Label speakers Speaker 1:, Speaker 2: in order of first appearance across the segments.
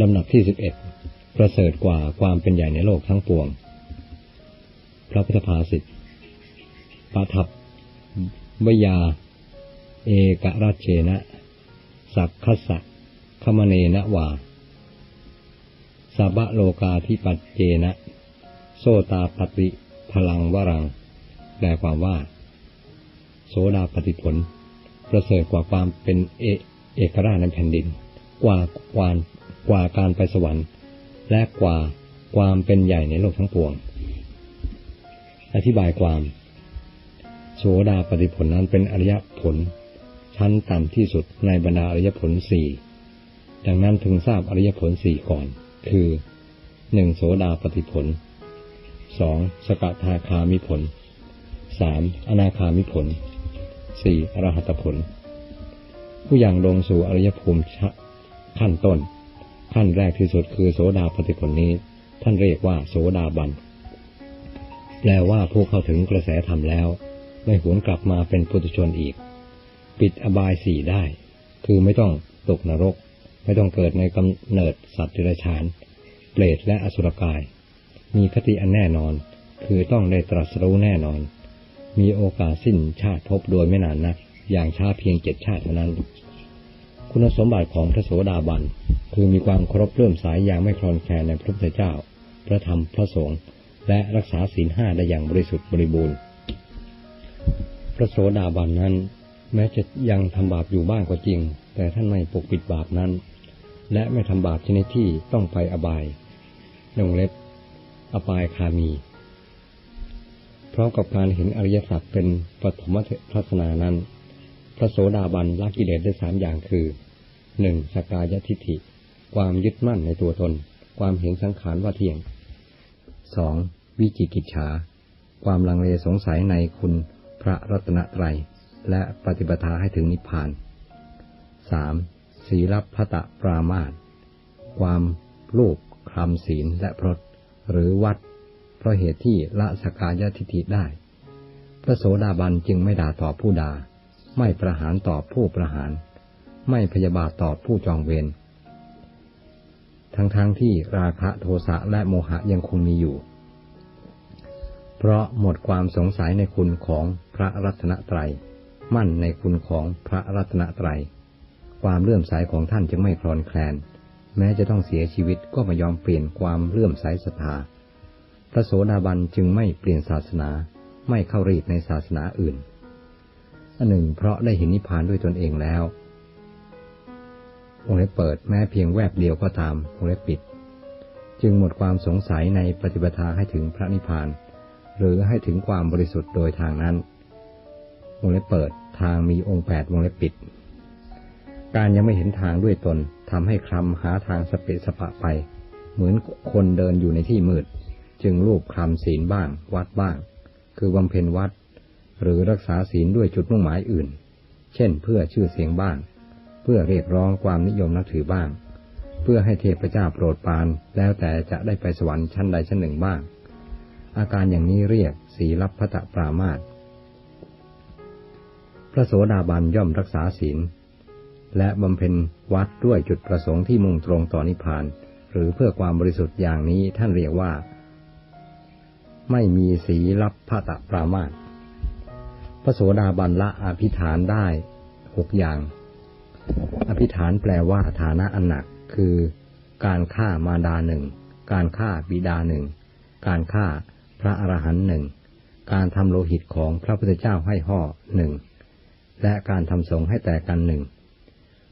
Speaker 1: ลำดับที่สิบเอ็ดประเสริฐกว่าความเป็นใหญ่ในโลกทั้งปวง พระพุทธภาษิตปทับวยา เอกราชเชนะ สักคัสสะขมเนนะวาสับะโลกาธิปัจเจนะ โซตาปฏิพลังวรัง แปลความว่า โสดาปฏิผล ประเสริฐกว่าความเป็นเอเอกราชในแผ่นดิน กว่ากว่า กว่าการไปสวรรค์ และกว่าความเป็นใหญ่ในโลกทั้งปวง อธิบายความ โสดาปฏิผลนั้นเป็นอริยผล ชั้นต่ำที่สุดในบรรดาอริยผลสี่ดังนั้นถึงทราบอริยผลสี่ก่อน คือหนึ่งโสดาปฏิผลสองสกทาคามิผลสามอนาคามิผลสี่อรหัตผล ผู้อย่างลงสู่อริยภูมิขั้นต้น ขั้นแรกที่สุดคือโสดาปฏิผลนี้ ท่านเรียกว่า โสดาบัน แปลว่าผู้เข้าถึงกระแสธรรมแล้ว ไม่หวนกลับมาเป็นปุถุชนอีก ปิดอบายสี่ได้ คือไม่ต้องตกนรก ไม่ต้องเกิดในกำเนิดสัตว์เดรัจฉาน เปรตและอสุรกาย มีคติอันแน่นอน คือต้องได้ตรัสรู้แน่นอน มีโอกาสสิ้นชาติพบโดยไม่นานนัก อย่างช้าเพียงเจ็ดชาติเท่านั้น คุณสมบัติของพระโสดาบัน คือมีความเคารพเลื่อมสายอย่างไม่คลอนแคลนในพระพุทธเจ้า พระธรรมพระสงฆ์และรักษาศีลห้าได้อย่างบริสุทธิ์บริบูรณ์ พระโสดาบันนั้น แม้จะยังทำบาปอยู่บ้างก็จริง แต่ท่านไม่ปกปิดบาปนั้น และไม่ทำบาปชนิดที่ต้องไปอบายลงเล็บ อบายคามีพร้อมกับการเห็นอริยสัจเป็นปฐมทัศนานั้น พระโสดาบันละกิเลสได้สามอย่างคือหนึ่งสกายทิฏฐิ ความยึดมั่นในตัวตน ความเห็นสังขารว่าเที่ยงสองวิจิกิจฉา ความลังเลสงสัยในคุณพระรัตนตรัย และปฏิปทาให้ถึงนิพพานสามศีลพัตะปรามาตความรูปคลำศีลและพรตหรือวัด เพราะเหตุที่ละสกายทิฏฐิได้ พระโสดาบันจึงไม่ด่าตอบผู้ด่า ไม่ประหารตอบผู้ประหาร ไม่พยาบาทตอบผู้จองเวร ทั้งๆทที่ราคะโทสะและโมหะยังคงมีอยู่ เพราะหมดความสงสัยในคุณของพระรัตนตรัย มั่นในคุณของพระรัตนตรัย ความเลื่อมใสของท่านจึงไม่คลอนแคลน แม้จะต้องเสียชีวิตก็ไม่ยอมเปลี่ยนความเลื่อมใสศรัทธา พระโสดาบันจึงไม่เปลี่ยนศาสนา ไม่เข้ารีดในศาสนาอื่น อันหนึ่งเพราะได้เห็นนิพพานด้วยตนเองแล้ววงเล็บเปิดแม้เพียงแวบเดียวก็ตามวงเล็บปิด จึงหมดความสงสัยในปฏิปทาให้ถึงพระนิพพาน หรือให้ถึงความบริสุทธิ์โดยทางนั้นวงเล็บเปิดทางมีองค์แปดวงเล็บปิด การยังไม่เห็นทางด้วยตนทำให้คลำหาทางสเปสปะไป เหมือนคนเดินอยู่ในที่มืด จึงรูปคลำศีลบ้าง วัดบ้าง คือบำเพ็ญวัด หรือรักษาศีลด้วยจุดมุ่งหมายอื่น เช่น เพื่อชื่อเสียงบ้าง เพื่อเรียกร้องความนิยมนับถือบ้าง เพื่อให้เทพเจ้าโปรดปราน แล้วแต่จะได้ไปสวรรค์ชั้นใดชั้นหนึ่งบ้าง อาการอย่างนี้เรียกสีลับพตะปรามาตพระโสดาบันย่อมรักษาศีล และบำเพ็ญวัดด้วยจุดประสงค์ที่มุ่งตรงต่อนิพพาน หรือเพื่อความบริสุทธิ์อย่างนี้ท่านเรียกว่า ไม่มีสีลับพตะปรามาต พระโสดาบันละอภิฐานได้หกอย่าง อภิฐานแปลว่าฐานะอันหนัก คือการฆ่ามารดาหนึ่ง การฆ่าบิดาหนึ่ง การฆ่าพระอรหันต์หนึ่ง การทำโลหิตของพระพุทธเจ้าให้ห่อหนึ่ง และการทำสงให้แตกกันหนึ่ง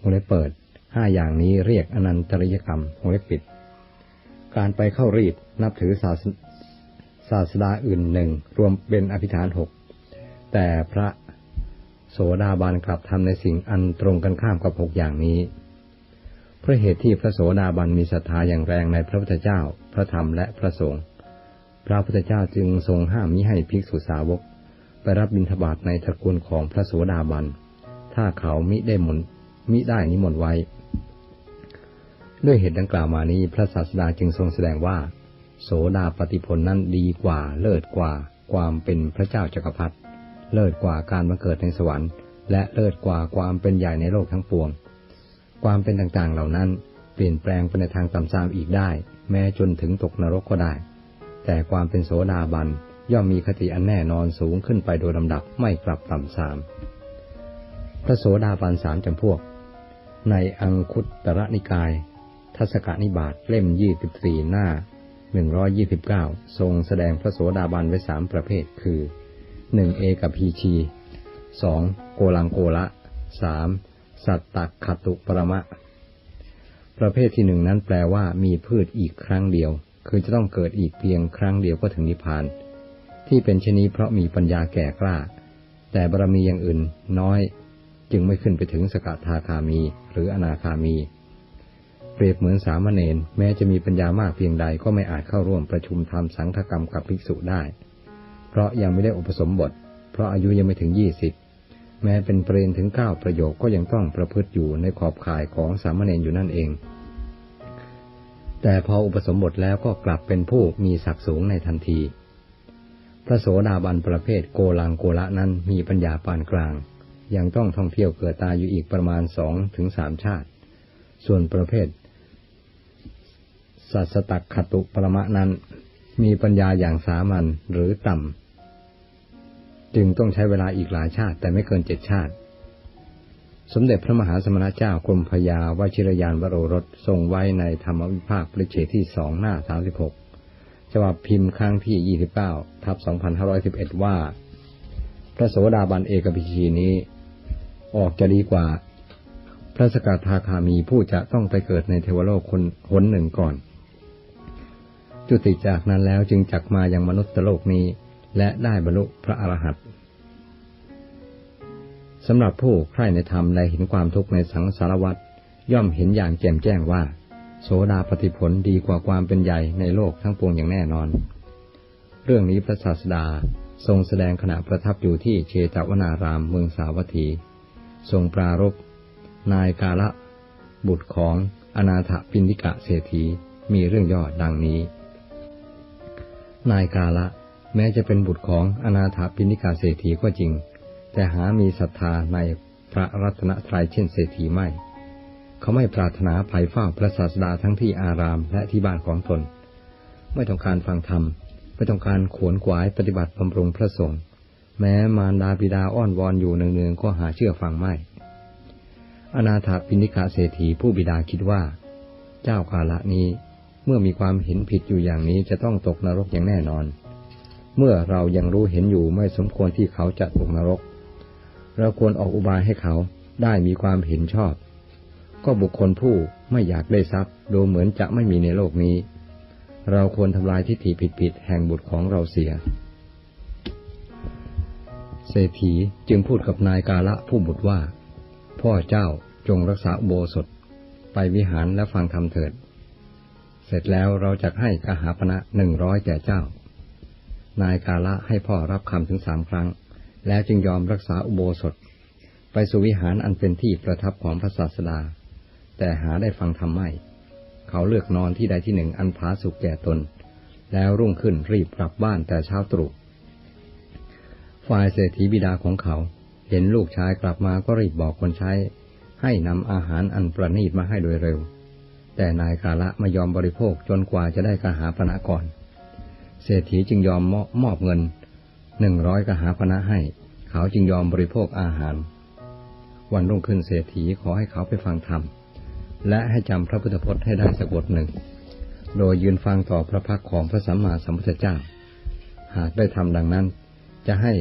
Speaker 1: วงเล็บเปิดห้าอย่างนี้เรียกอนันตริยกรรมวงเล็บปิด การไปเข้ารีดนับถือศาสศาสดาอื่นหนึ่งรวมเป็นอภิฐานหก แต่พระโสดาบันกลับทำในสิ่งอันตรงกันข้ามกับหกอย่างนี้ เพราะเหตุที่พระโสดาบันมีศรัทธาอย่างแรงในพระพุทธเจ้า พระธรรมและพระสงฆ์ พระพุทธเจ้าจึงทรงห้ามมิให้ภิกษุสาวก ไปรับบิณฑบาตในตระกูลของพระโสดาบัน ถ้าเขามิได้มนมิได้นิมนต์ไว้ ด้วยเหตุดังกล่าวมานี้พระศาสดาจึงทรงแสดงว่า โสดาปฏิพลนั้นดีกว่าเลิศกว่า ความเป็นพระเจ้าจักรพรรดิ เลิศกว่าการมาเกิดในสวรรค์ และเลิศกว่าความเป็นใหญ่ในโลกทั้งปวง ความเป็นต่างๆเหล่านั้นเปลี่ยนแปลงไปในทางต่ำทรามอีกได้ แม้จนถึงตกนรกก็ได้ แต่ความเป็นโสดาบันย่อมมีคติอันแน่นอนสูงขึ้นไปโดยลำดับไม่กลับต่ำทรามพระโสดาบันสามจำพวก ในอังคุตตรนิกาย ทัศกนิบาตเล่มยี่สิบสี่หน้าหนึ่งร้อยยี่สิบเก้าทรงแสดงพระโสดาบันไว้สามประเภทคือ หนึ่งเอกับพีชีสองโกลังโกละสามสัตตคตุปรมะ ประเภทที่หนึ่งนั้นแปลว่ามีพืชอีกครั้งเดียว คือจะต้องเกิดอีกเพียงครั้งเดียวก็ถึงนิพพาน ที่เป็นชนี้เพราะมีปัญญาแก่กล้า แต่บารมีอย่างอื่นน้อย จึงไม่ขึ้นไปถึงสกทาคามีหรืออนาคามี เปรียบเหมือนสามเณรแม้จะมีปัญญามากเพียงใดก็ไม่อาจเข้าร่วมประชุมทำสังฆกรรมกับภิกษุได้ เพราะยังไม่ได้อุปสมบท เพราะอายุยังไม่ถึงยี่สิบแม้เป็นเปรนถึงเก้าประโยคก็ยังต้องประพฤติอยู่ในขอบข่ายของสามเณรอยู่นั่นเอง แต่พออุปสมบทแล้วก็กลับเป็นผู้มีศักดิ์สูงในทันที พระโสดาบันประเภทโกลังโกละนั้นมีปัญญาปานกลาง ยังต้องท่องเที่ยวเกิดตาอยู่อีกประมาณสองถึงสามชาติ ส่วนประเภทสัสตักขตุปรมะนั้น มีปัญญาอย่างสามัญหรือต่ำจึงต้องใช้เวลาอีกหลายชาติ แต่ไม่เกินเจ็ดชาติ สมเด็จพระมหาสมณเจ้ากรมพยาวชิรยานวโรรสทรงไว้ในธรรมวิภาคปริเชที่สองหน้าสามสิบหกฉบับพิมพ์ครั้งที่ยี่สิบเก้าทับสองพันห้าร้อยสิบเอ็ดว่า พระโสดาบันเอกพิชีนี้ ออกจะดีกว่า พระสกทาคามีผู้จะต้องไปเกิดในเทวโลกคนหนหนึ่งก่อน จุติจากนั้นแล้วจึงจักมาอยังมนุษย์โลกนี้ และได้บรรลุพระอรหันต์สำหรับผู้ใคร่ในธรรมและเห็นความทุกข์ในสังสารวัฏย่อมเห็นอย่างแจ่มแจ้งว่า โสดาปฏิผลดีกว่าความเป็นใหญ่ในโลกทั้งปวงอย่างแน่นอน เรื่องนี้พระศาสดาทรงแสดงขณะประทับอยู่ที่เชตวนารามเมืองสาวัตถี ทรงปรารบนายกาละ บุตรของอนาถปินิกะเศรษฐีมีเรื่องย่อดังนี้ นายกาละ แม้จะเป็นบุตรของอนาถาปิณิกาเศรษฐีก็จริง แต่หามีศรัทธาในพระรัตนตรัยเช่นเศรษฐีไม่ เขาไม่ปรารถนาภัยเฝ้าพระศาสดาทั้งที่อารามและที่บ้านของตน ไม่ต้องการฟังธรรม ไม่ต้องการขวนขวายปฏิบัติบำรุงพระสงฆ์ แม้มารดาบิดาอ้อนวอนอยู่เนืองๆก็หาเชื่อฟังไม่ อนาถาปิณิกาเศรษฐีผู้บิดาคิดว่า เจ้ากาละนี้ เมื่อมีความเห็นผิดอยู่อย่างนี้จะต้องตกนรกอย่างแน่นอน เมื่อเรายังรู้เห็นอยู่ไม่สมควรที่เขาจะตกนรก เราควรออกอุบายให้เขาได้มีความเห็นชอบ ก็บุคคลผู้ไม่อยากได้ทรัพย์ดูเหมือนจะไม่มีในโลกนี้ เราควรทำลายทิฏฐิผิดๆแห่งบุตรของเราเสีย เศรษฐีจึงพูดกับนายกาละผู้บุตรว่า พ่อเจ้าจงรักษาโบสถ ไปวิหารและฟังธรรมเถิด เสร็จแล้วเราจะให้กหาปณะหนึ่งร้อยแก่เจ้า นายกาละให้พ่อรับคำถึงสามครั้ง แล้วจึงยอมรักษาอุโบสถ ไปสู่วิหารอันเป็นที่ประทับของพระศาสดา แต่หาได้ฟังธรรมไม่ เขาเลือกนอนที่ใดที่หนึ่งอันผาสุกแก่ตน แล้วรุ่งขึ้นรีบกลับบ้านแต่เช้าตรู่ฝ่ายเศรษฐีบิดาของเขาเห็นลูกชายกลับมาก็รีบบอกคนใช้ ให้นำอาหารอันประณีตมาให้โดยเร็ว แต่นายกาละไม่ยอมบริโภคจนกว่าจะได้กหาปณะก่อน เศรษฐีจึงยอมมอบเงินหนึ่งร้อยกหาพนะให้ เขาจึงยอมบริโภคอาหาร วันรุ่งขึ้นเศรษฐีขอให้เขาไปฟังธรรม และให้จำพระพุทธพจน์ให้ได้สักบทหนึ่ง โดยยืนฟังต่อพระพักของพระสัมมาสัมพุทธเจ้า หากได้ทำดังนั้น จะให้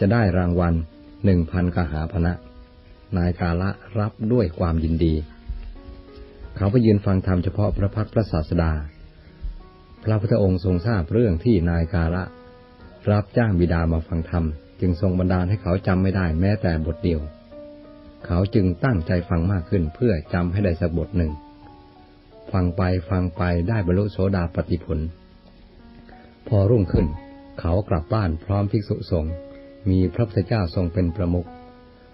Speaker 1: จะได้รางวัลหนึ่งพันกหาพนะนายกาละรับด้วยความยินดี เขาไปยืนฟังธรรมเฉพาะพระพักพระศาสดา พระพุทธองค์ทรงทราบเรื่องที่นายกาละ รับจ้างบิดามาฟังธรรม จึงทรงบันดาลให้เขาจำไม่ได้แม้แต่บทเดียว เขาจึงตั้งใจฟังมากขึ้นเพื่อจำให้ได้สักบทหนึ่ง ฟังไปฟังไปได้บรรลุโสดาปติผล พอรุ่งขึ้น เขากลับบ้านพร้อมภิกษุสงฆ์มีพระพุทธเจ้าทรงเป็นประมุข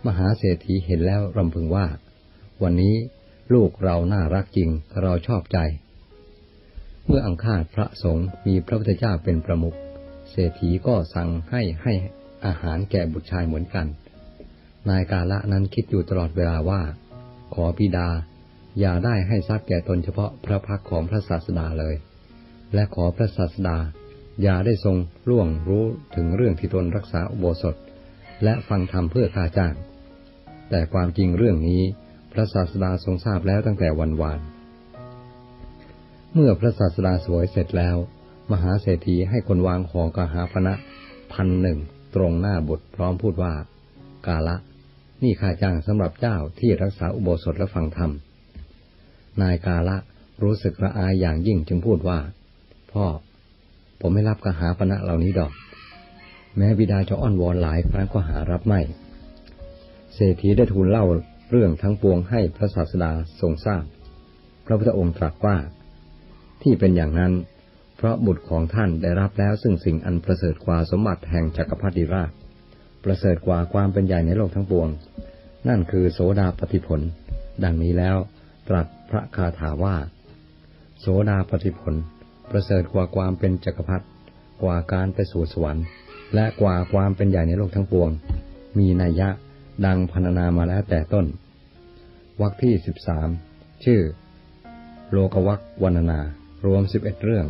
Speaker 1: มหาเศรษฐีเห็นแล้วรำพึงว่า วันนี้ ลูกเราน่ารักจริง เราชอบใจ เมื่ออังคาดพระสงฆ์มีพระพุทธเจ้าเป็นประมุขเศรษฐีก็สั่งให้ให้อาหารแก่บุตรชายเหมือนกัน นายกาละนั้นคิดอยู่ตลอดเวลาว่า ขอพิดา อย่าได้ให้ทรัพย์แก่ตนเฉพาะพระพักของพระศาสดาเลย และขอพระศาสดา อย่าได้ทรงล่วงรู้ถึงเรื่องที่ตนรักษาอุโบสถ และฟังธรรมเพื่อค่าจ้าง แต่ความจริงเรื่องนี้ พระศาสดาทรงทราบแล้วตั้งแต่วันวาน เมื่อพระศาสดาสวยเสร็จแล้ว มหาเศรษฐีให้คนวางของกหาปณะพันหนึ่งตรงหน้าบุตรพร้อมพูดว่า กาละ นี่ค่าจ้างสำหรับเจ้าที่รักษาอุโบสถและฟังธรรม นายกาละรู้สึกระอายอย่างยิ่งจึงพูดว่า พ่อ ผมไม่รับกหาปณะเหล่านี้ดอก แม้บิดาจะอ้อนวอนหลายครั้งก็หารับไม่ เศรษฐีได้ทูลเล่า เรื่องทั้งปวงให้พระศาสดาทรงทราบพระพุทธองค์ตรัสว่า ที่เป็นอย่างนั้น เพราะบุตรของท่านได้รับแล้วซึ่งสิ่งอันประเสริฐกว่าสมบัติแห่งจักรพรรดิราช ประเสริฐกว่าความเป็นใหญ่ในโลกทั้งปวง นั่นคือโสดาปฏิผล ดังนี้แล้วตรัสพระคาถาว่า โสดาปฏิผล ประเสริฐกว่าความเป็นจักรพรรดิกว่าการไปสู่สวรรค์ และกว่าความเป็นใหญ่ในโลกทั้งปวง มีนัยยะ ดังพรรณนามาแล้วแต่ต้น วรรคที่สิบสามชื่อ โลกวักวรรณนา รวมสิบเอ็ดเรื่อง